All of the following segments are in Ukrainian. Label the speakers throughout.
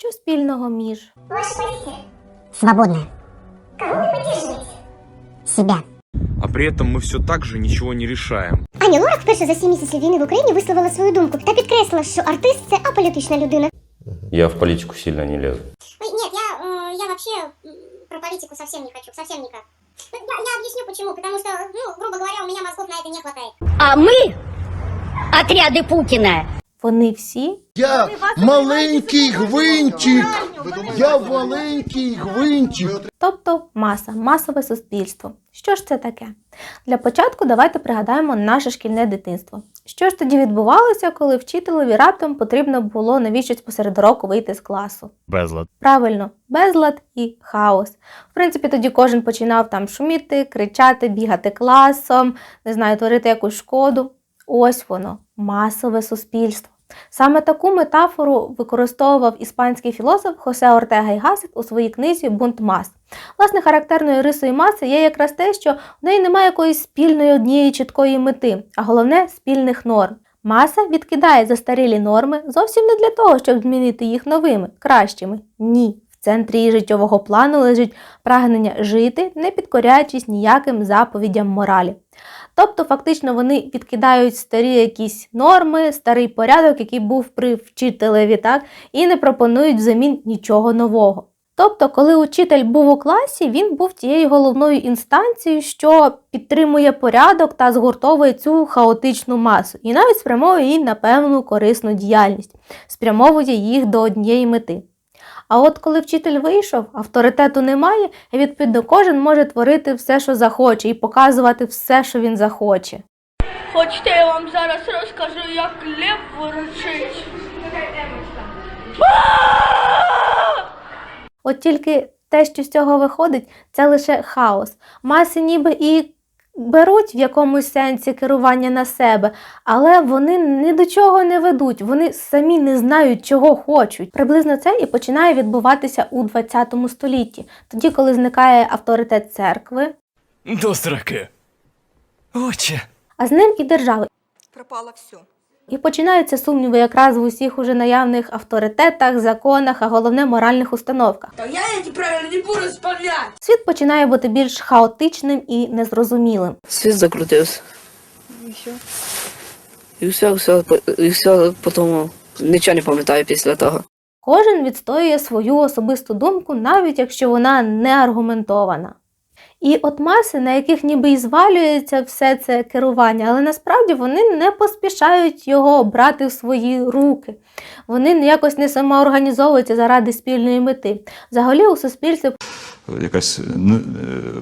Speaker 1: Що спільного між
Speaker 2: Ваша позиция?
Speaker 3: Свободная.
Speaker 2: Кого вы поддерживаете?
Speaker 3: Себя.
Speaker 4: А при этом мы все так же ничего не решаем.
Speaker 2: Аня Лорак вперше за 7 місяців війни в Україні висловила свою думку та підкреслила, що артист це аполітична людина.
Speaker 5: Я в политику сильно не лезу.
Speaker 2: Нет, я, э, я вообще м, про политику совсем не хочу, совсем никак. Я, я объясню почему, потому что, ну, грубо говоря, у меня мозгов на это не хватает.
Speaker 3: А мы, отряды Путина,
Speaker 1: вони всі
Speaker 6: Я маленький гвинтик. Я маленький гвинтик.
Speaker 1: Тобто маса, масове суспільство. Що ж це таке? Для початку давайте пригадаємо наше шкільне дитинство. Що ж тоді відбувалося, коли вчителеві раптом потрібно було навіщось посеред року вийти з класу?
Speaker 7: Безлад.
Speaker 1: Правильно, безлад і хаос. В принципі, тоді кожен починав там шуміти, кричати, бігати класом, не знаю, творити якусь шкоду. Ось воно, масове суспільство. Саме таку метафору використовував іспанський філософ Хосе Ортега й Гассет у своїй книзі Бунт мас. Власне, характерною рисою маси є якраз те, що в неї немає якоїсь спільної однієї чіткої мети, а головне спільних норм. Маса відкидає застарілі норми зовсім не для того, щоб змінити їх новими, кращими. Ні. В центрі її життєвого плану лежить прагнення жити, не підкоряючись ніяким заповідям моралі. Тобто, фактично, вони відкидають старі якісь норми, старий порядок, який був при вчителеві, так, і не пропонують взамін нічого нового. Тобто, коли учитель був у класі, він був тією головною інстанцією, що підтримує порядок та згуртовує цю хаотичну масу, і навіть спрямовує її на певну корисну діяльність, спрямовує їх до однієї мети. А от коли вчитель вийшов, авторитету немає, і відповідно кожен може творити все, що захоче, і показувати все, що він захоче.
Speaker 8: Хочете, я вам зараз розкажу, як лев ворочить.
Speaker 1: От тільки те, що з цього виходить, це лише хаос. Маси ніби і беруть в якомусь сенсі керування на себе, але вони ні до чого не ведуть, вони самі не знають, чого хочуть. Приблизно це і починає відбуватися у 20 столітті, тоді, коли зникає авторитет церкви,
Speaker 7: До сраки. Отче.
Speaker 1: а з ним і держави.
Speaker 9: пропало все.
Speaker 1: І починаються сумніви якраз в усіх уже наявних авторитетах, законах, а головне моральних установках.
Speaker 9: Да я эти правила не буду исполнять!
Speaker 1: Світ починає бути більш хаотичним і незрозумілим.
Speaker 10: Світ закрутився. І все, все, і все потім нічого не пам'ятаю після того.
Speaker 1: Кожен відстоює свою особисту думку, навіть якщо вона не аргументована. І от маси, на яких ніби і звалюється все це керування, але насправді вони не поспішають його брати в свої руки. Вони якось не самоорганізовуються заради спільної мети. Взагалі у суспільстві
Speaker 11: якась ну, е,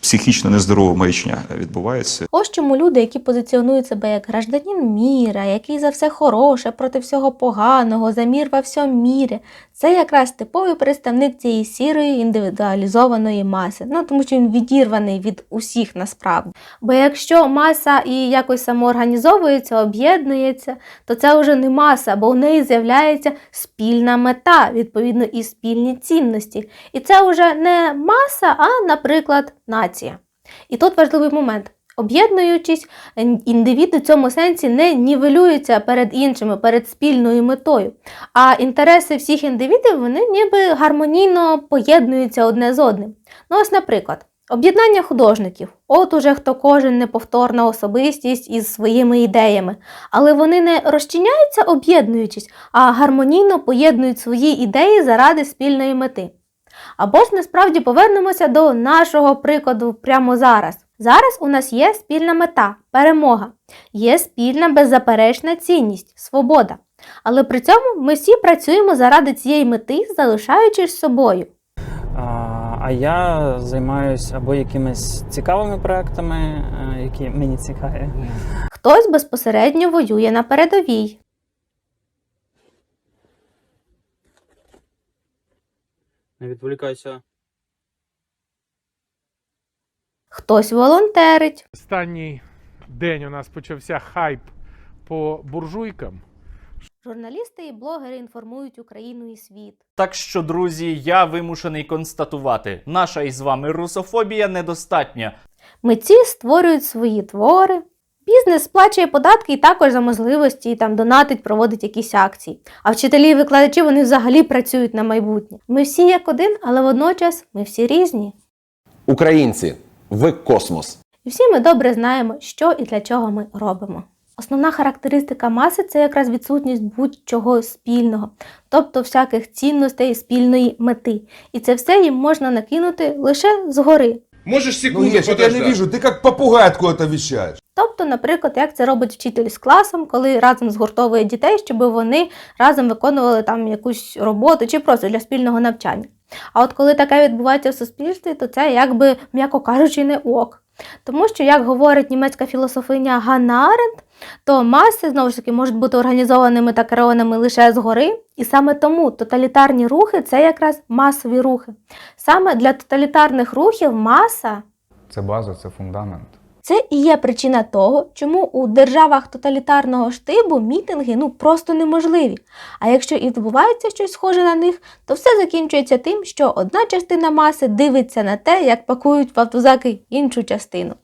Speaker 11: психічно нездорова маячня відбувається.
Speaker 1: Ось чому люди, які позиціонують себе як гражданин міра, який за все хороше, проти всього поганого, за мір во всьому мірі, це якраз типовий представник цієї сірої індивідуалізованої маси. Ну тому що він відірваний від усіх насправді. Бо якщо маса і якось самоорганізовується, об'єднується, то це вже не маса, бо у неї з'являється спільна мета, відповідно, і спільні цінності. І це вже не маса, а, наприклад, нація. І тут важливий момент. Об'єднуючись, ін- індивід у цьому сенсі не нівелюється перед іншими, перед спільною метою. А інтереси всіх індивідів вони ніби гармонійно поєднуються одне з одним. Ну, ось, наприклад, об'єднання художників. От уже хто кожен неповторна особистість із своїми ідеями. Але вони не розчиняються, об'єднуючись, а гармонійно поєднують свої ідеї заради спільної мети. Або ж насправді повернемося до нашого прикладу прямо зараз. Зараз у нас є спільна мета перемога, є спільна беззаперечна цінність свобода. Але при цьому ми всі працюємо заради цієї мети, залишаючись собою.
Speaker 12: А, а я займаюся або якимись цікавими проектами, е, які мені цікаві.
Speaker 1: Хтось безпосередньо воює на передовій,
Speaker 12: Не відволікайся.
Speaker 1: хтось волонтерить,
Speaker 13: Останній день у нас почався хайп по буржуйкам.
Speaker 1: журналісти і блогери інформують Україну і світ.
Speaker 7: Так що, друзі, я вимушений констатувати, наша із вами русофобія недостатня.
Speaker 1: Митці створюють свої твори, Бізнес сплачує податки і також за можливості там донатить, проводить якісь акції. А вчителі і викладачі вони взагалі працюють на майбутнє. Ми всі як один, але водночас ми всі різні.
Speaker 14: Українці, ви космос.
Speaker 1: І всі ми добре знаємо, що і для чого ми робимо. Основна характеристика маси це якраз відсутність будь-чого спільного, тобто всяких цінностей спільної мети. І це все їм можна накинути лише згори.
Speaker 6: Можешь секунду ну, я не вижу, ты как попугай откуда-то вещаешь.
Speaker 1: Тобто, наприклад, як це робить вчитель з класом, коли разом згуртовує дітей, щоб вони разом виконували там якусь роботу чи просто для спільного навчання. А от коли таке відбувається в суспільстві, то це якби, м'яко кажучи, не ок. Тому що, як говорить німецька філософиня Ганна Аренд, то маси знову ж таки можуть бути організованими та керованими лише згори, і саме тому тоталітарні рухи це якраз масові рухи. Саме для тоталітарних рухів маса
Speaker 11: Це база, це фундамент.
Speaker 1: це і є причина того, чому у державах тоталітарного штибу мітинги ну просто неможливі. А якщо і відбувається щось схоже на них, то все закінчується тим, що одна частина маси дивиться на те, як пакують в автозаки іншу частину.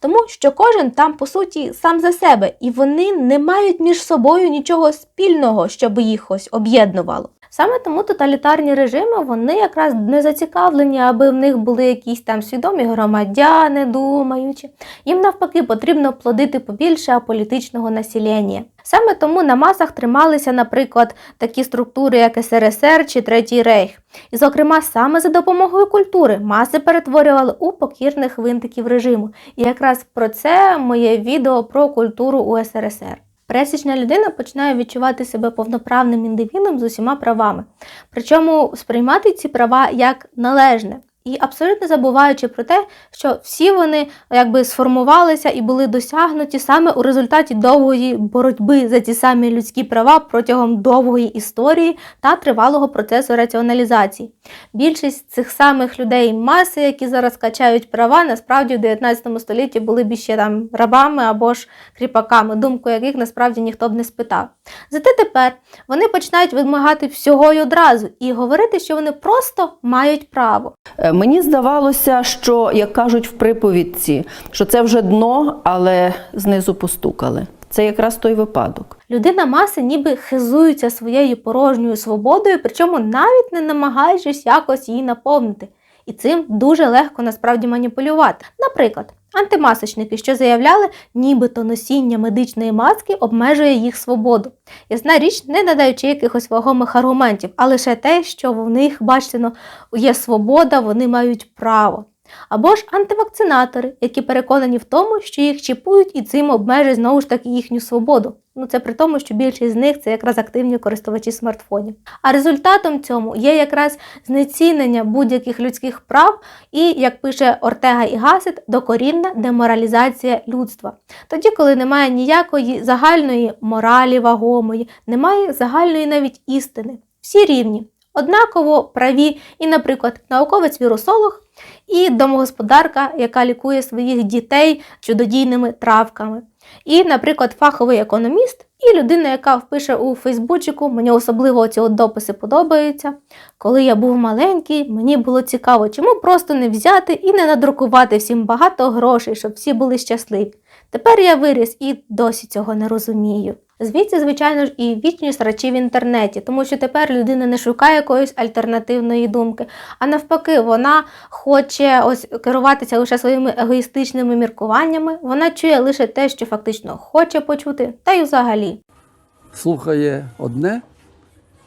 Speaker 1: Тому що кожен там, по суті, сам за себе, і вони не мають між собою нічого спільного, щоб їх ось об'єднувало. Саме тому тоталітарні режими вони якраз не зацікавлені, аби в них були якісь там свідомі громадяни, думаючі. Їм навпаки потрібно плодити побільше аполітичного населення. Саме тому на масах трималися, наприклад, такі структури, як СРСР чи Третій Рейх. І, зокрема, саме за допомогою культури маси перетворювали у покірних винтиків режиму. І якраз про це моє відео про культуру у СРСР. Пересічна людина починає відчувати себе повноправним індивідом з усіма правами, причому сприймати ці права як належне. І абсолютно забуваючи про те, що всі вони якби сформувалися і були досягнуті саме у результаті довгої боротьби за ті самі людські права протягом довгої історії та тривалого процесу раціоналізації. Більшість цих самих людей маси, які зараз качають права, насправді в 19 столітті були б ще там рабами або ж кріпаками, думку яких насправді ніхто б не спитав. Зате тепер вони починають вимагати всього й одразу і говорити, що вони просто мають право.
Speaker 10: Мені здавалося, що, як кажуть в приповідці, що це вже дно, але знизу постукали. Це якраз той випадок.
Speaker 1: Людина маси ніби хизується своєю порожньою свободою, причому навіть не намагаючись якось її наповнити. І цим дуже легко насправді маніпулювати. Наприклад, антимасочники, що заявляли, нібито носіння медичної маски обмежує їх свободу. Ясна річ, не надаючи якихось вагомих аргументів, а лише те, що в них, бачите, ну, є свобода, вони мають право. Або ж антивакцинатори, які переконані в тому, що їх чіпують і цим обмежують знову ж таки їхню свободу. Ну це при тому, що більшість з них це якраз активні користувачі смартфонів. А результатом цьому є якраз знецінення будь-яких людських прав і, як пише Ортега і Гасет, докорінна деморалізація людства. Тоді, коли немає ніякої загальної моралі вагомої, немає загальної навіть істини. Всі рівні, однаково праві, і, наприклад, науковець-вірусолог і домогосподарка, яка лікує своїх дітей чудодійними травками. І, наприклад, фаховий економіст і людина, яка впише у Фейсбучику, мені особливо ці дописи подобаються. Коли я був маленький, мені було цікаво, чому просто не взяти і не надрукувати всім багато грошей, щоб всі були щасливі. Тепер я виріс і досі цього не розумію. Звідси, звичайно ж, і вічні срачі в інтернеті, тому що тепер людина не шукає якоїсь альтернативної думки, а навпаки, вона хоче ось керуватися лише своїми егоїстичними міркуваннями. Вона чує лише те, що фактично хоче почути, та й взагалі.
Speaker 15: Слухає одне,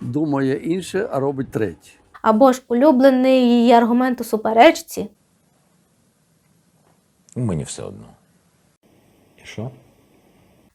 Speaker 15: думає інше, а робить третє.
Speaker 1: Або ж улюблений її аргумент у суперечці.
Speaker 14: Мені все одно. І що?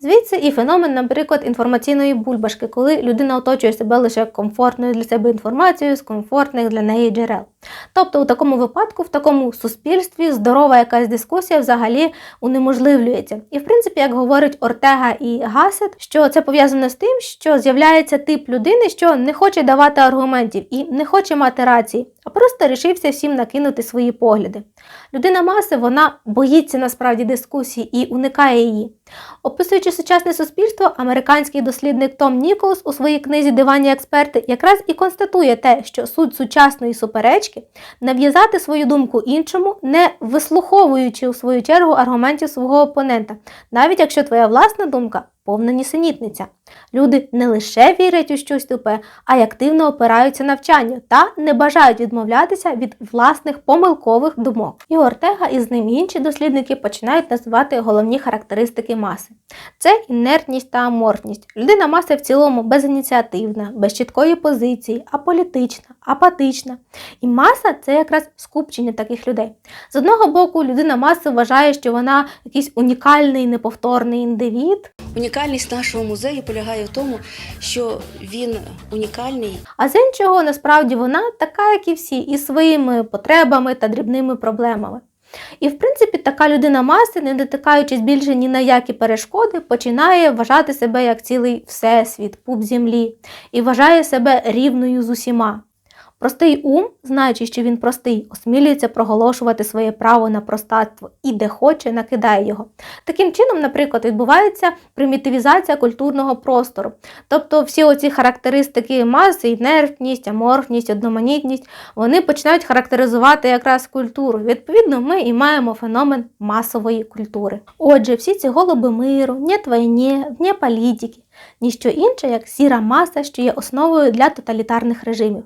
Speaker 1: Звідси і феномен, наприклад, інформаційної бульбашки, коли людина оточує себе лише комфортною для себе інформацією з комфортних для неї джерел. Тобто, у такому випадку, в такому суспільстві здорова якась дискусія взагалі унеможливлюється. І в принципі, як говорить Ортега і Гасет, що це пов'язано з тим, що з'являється тип людини, що не хоче давати аргументів і не хоче мати рації, а просто рішився всім накинути свої погляди. Людина маси вона боїться насправді дискусії і уникає її. Описуючи сучасне суспільство, американський дослідник Том Ніколс у своїй книзі Дивані експерти якраз і констатує те, що суть сучасної суперечки точки, нав'язати свою думку іншому, не вислуховуючи у свою чергу аргументів свого опонента, навіть якщо твоя власна думка повна нісенітниця. Люди не лише вірять у щось тупе, а й активно опираються навчанню та не бажають відмовлятися від власних помилкових думок. І Ортега і з ним інші дослідники починають називати головні характеристики маси. Це інертність та аморфність. Людина маси в цілому безініціативна, без чіткої позиції, аполітична, апатична. І маса це якраз скупчення таких людей. З одного боку, людина маси вважає, що вона якийсь унікальний, неповторний індивід,
Speaker 16: Унікальність нашого музею полягає в тому, що він унікальний.
Speaker 1: а з іншого, насправді, вона така, як і всі, із своїми потребами та дрібними проблемами. І, в принципі, така людина маси, не дотикаючись більше ні на які перешкоди, починає вважати себе як цілий всесвіт, пуп землі, і вважає себе рівною з усіма. Простий ум, знаючи, що він простий, осмілюється проголошувати своє право на простатство і де хоче, накидає його. Таким чином, наприклад, відбувається примітивізація культурного простору. Тобто всі оці характеристики маси, інертність, аморфність, одноманітність, вони починають характеризувати якраз культуру. Відповідно, ми і маємо феномен масової культури. Отже, всі ці голуби миру, «нет війні», «вне політики, ніщо інше, як сіра маса, що є основою для тоталітарних режимів.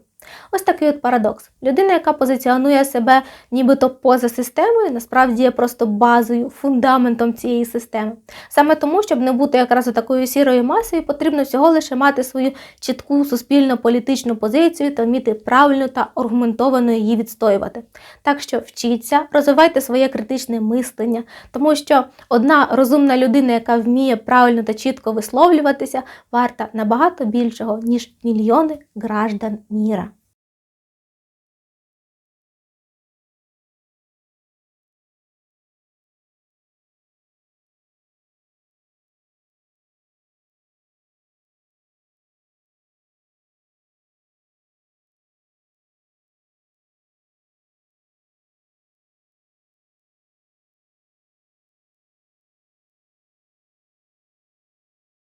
Speaker 1: Ось такий от парадокс. Людина, яка позиціонує себе нібито поза системою, насправді є просто базою, фундаментом цієї системи. Саме тому, щоб не бути якраз такою сірою масою, потрібно всього лише мати свою чітку суспільно-політичну позицію та вміти правильно та аргументовано її відстоювати. Так що вчіться, розвивайте своє критичне мислення, тому що одна розумна людина, яка вміє правильно та чітко висловлюватися, варта набагато більшого, ніж мільйони граждан міра.